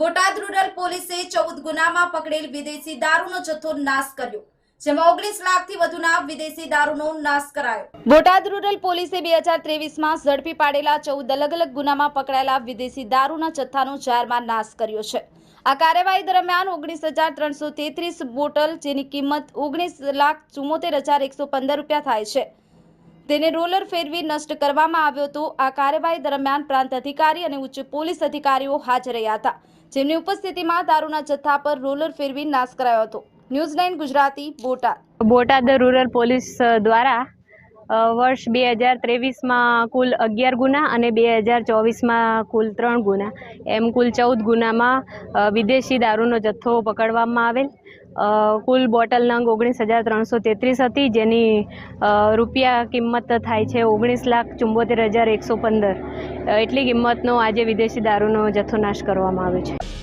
Botad rural પોલીસે ચૌદ ગુનામાં પકડેલ વિદેશી દારૂનો જથ્થો નાશ કર્યો, જેમાં ઓગણીસ લાખથી વધુના વિદેશી દારૂનો નાશ કરાયો. બોટાદ પોલીસે બે હજાર ત્રેવીસમાં ઝડપી પાડેલા ચૌદ અલગ અલગ ગુનામાં પકડાયેલા વિદેશી દારૂના જથ્થાનો જાહેરમાં નાશ કર્યો છે. આ કાર્યવાહી દરમિયાન ઓગણીસ હજાર ત્રણસો તેત્રીસ બોટલ, જેની કિંમત ઓગણીસ લાખ ચુમ્મોતેર હજાર એકસો પંદર રૂપિયા થાય છે, તેને રોલર ફેરવી નષ્ટ કરવામાં આવ્યો હતો. આ કાર્યવાહી દરમિયાન પ્રાંત અધિકારી અને ઉચ્ચ પોલીસ અધિકારીઓ હાજર રહ્યા હતા. જેમની ઉપસ્થિતિમાં દારૂના જથ્થા પર રોલર ફેરવી નાશ કરાયો હતો. News Nine Gujarati, Botad. Botad rural police દ્વારા વર્ષ બે હજાર ત્રેવીસમાં કુલ અગિયાર ગુના અને બે હજાર ચોવીસમાં કુલ ત્રણ ગુના. એમ કુલ ચૌદ ગુનામાં વિદેશી દારૂનો જથ્થો પકડવામાં આવેલ. કુલ બોટલ નંગ ઓગણીસ હજાર ત્રણસો તેત્રીસ હતી, જેની રૂપિયા કિંમત થાય છે ઓગણીસ લાખ ચુંબોતેર હજાર એકસો પંદર. એટલી કિંમતનો આજે વિદેશી દારૂનો જથ્થો નાશ કરવામાં આવ્યો છે.